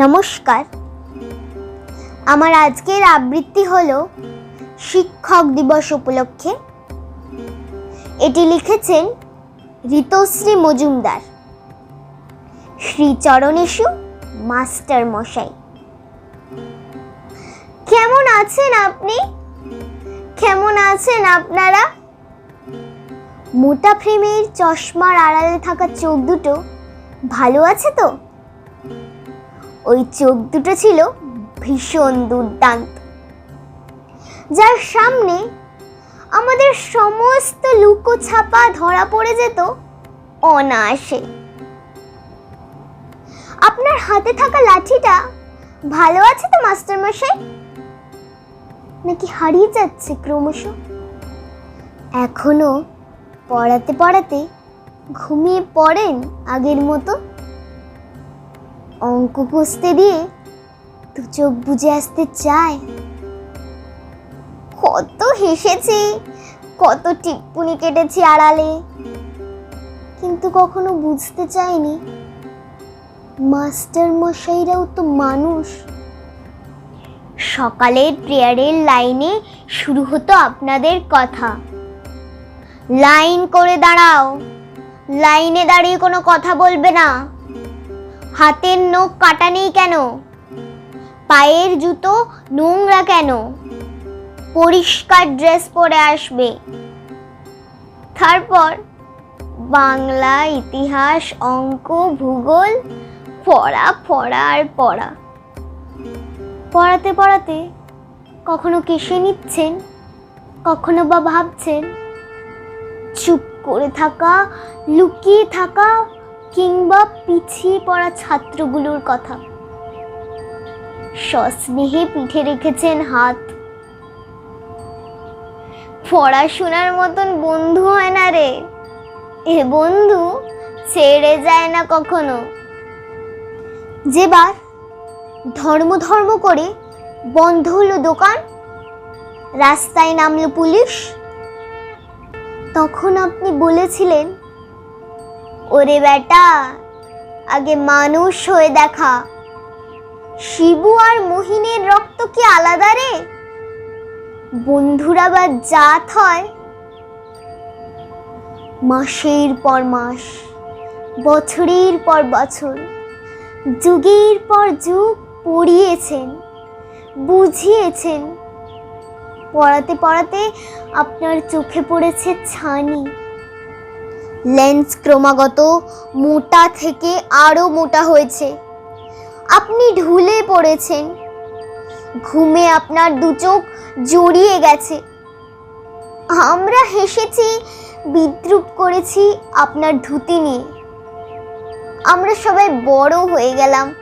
নমস্কার। আমার আজকের আবৃত্তি হলো শিক্ষক দিবস উপলক্ষে। এটি লিখেছেন ঋতশ্রী মজুমদার। শ্রীচরণেশু মাস্টার মশাই। কেমন আছেন আপনি? কেমন আছেন আপনারা? মোটা ফ্রেমের চশমার আড়ালে থাকা চোখ দুটো ভালো আছে তো? ওই চোখ দুটো ছিল ভীষণ দুর্দান্ত। যার সামনে আমাদের সমস্ত লুকো ছাপা ধরা পড়ে যেত অনায়াসে। আপনার হাতে থাকা লাঠিটা ভালো আছে তো, মাস্টার মশাই? নাকি হারিয়ে যাচ্ছে ক্রমশ? এখনও পড়াতে পড়াতে ঘুমিয়ে পড়েন আগের মতো? অঙ্ক কষতে দিয়ে দু চোখ বুঝে আসতে চায়। কত হেসেছি, কত টিপ্পুনি কেটেছি আড়ালে। কিন্তু কখনো বুঝতে চাইনি, মাস্টার মশাইরাও তো মানুষ। সকালের প্রেয়ারের লাইনে শুরু হতো আপনাদের কথা। লাইন করে দাঁড়াও, লাইনে দাঁড়িয়ে কোনো কথা বলবে না। হাতের নখ কাটা নেই কেন? পায়ের জুতো নোংরা কেন? পরিষ্কার ড্রেস পরে আসবে। তারপর বাংলা ইতিহাস, অঙ্ক, ভূগোল, পড়া পড়া আর পড়া। পড়াতে পড়াতে কখনো কেসে নিচ্ছেন, কখনো বা ভাবছেন, চুপ করে থাকা, লুকিয়ে থাকা কিংবা পিছিয়ে পড়া ছাত্রগুলোর কথা। সস্নেহে পিঠে রেখেছেন হাত। পড়াশোনার মতন বন্ধু হয় না রে। এ বন্ধু ছেড়ে যায় না কখনো। যেবার ধর্ম ধর্ম করে বন্ধ হলো দোকান, রাস্তায় নামলো পুলিশ, তখন আপনি বলেছিলেন ওরে বেটা, আগে মানুষ হয়ে দেখা। শিবু আর মহিনের রক্ত কি আলাদা রে? বন্ধুরা বা জাত হয়? মাসের পর মাস, বছরের পর বছর, যুগের পর যুগ পড়িয়েছেন, বুঝিয়েছেন। পড়াতে পড়াতে আপনার চোখে পড়েছে ছানি। লেন্স ক্রমাগত মোটা থেকে আরও মোটা হয়েছে। আপনি ঢুলে পড়েছেন। ঘুমে আপনার দু চোখ জড়িয়ে গেছে। আমরা হেসেছি, বিদ্রুপ করেছি আপনার ধুতি নিয়ে। আমরা সবাই বড় হয়ে গেলাম।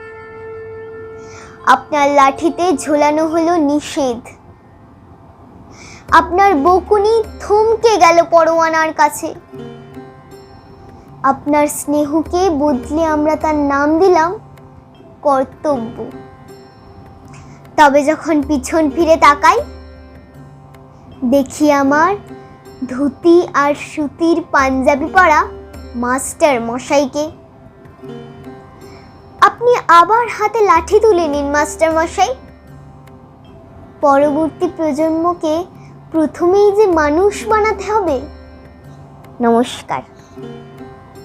আপনার লাঠিতে ঝোলানো হলো নিষেধ। আপনার বকুনি থমকে গেল পরোয়ানার কাছে। আপনার স্নেহকে বদলে আমরা তার নাম দিলাম কর্তব্য। তবে যখন পিছন ফিরে তাকাই, দেখি আমার ধুতি আর সুতির পাঞ্জাবি পরা মাস্টার মশাইকে। আপনি আবার হাতে লাঠি তুলে নিন, মাস্টার মশাই। পরবর্তী প্রজন্মকে প্রথমেই যে মানুষ বানাতে হবে, নমস্কার।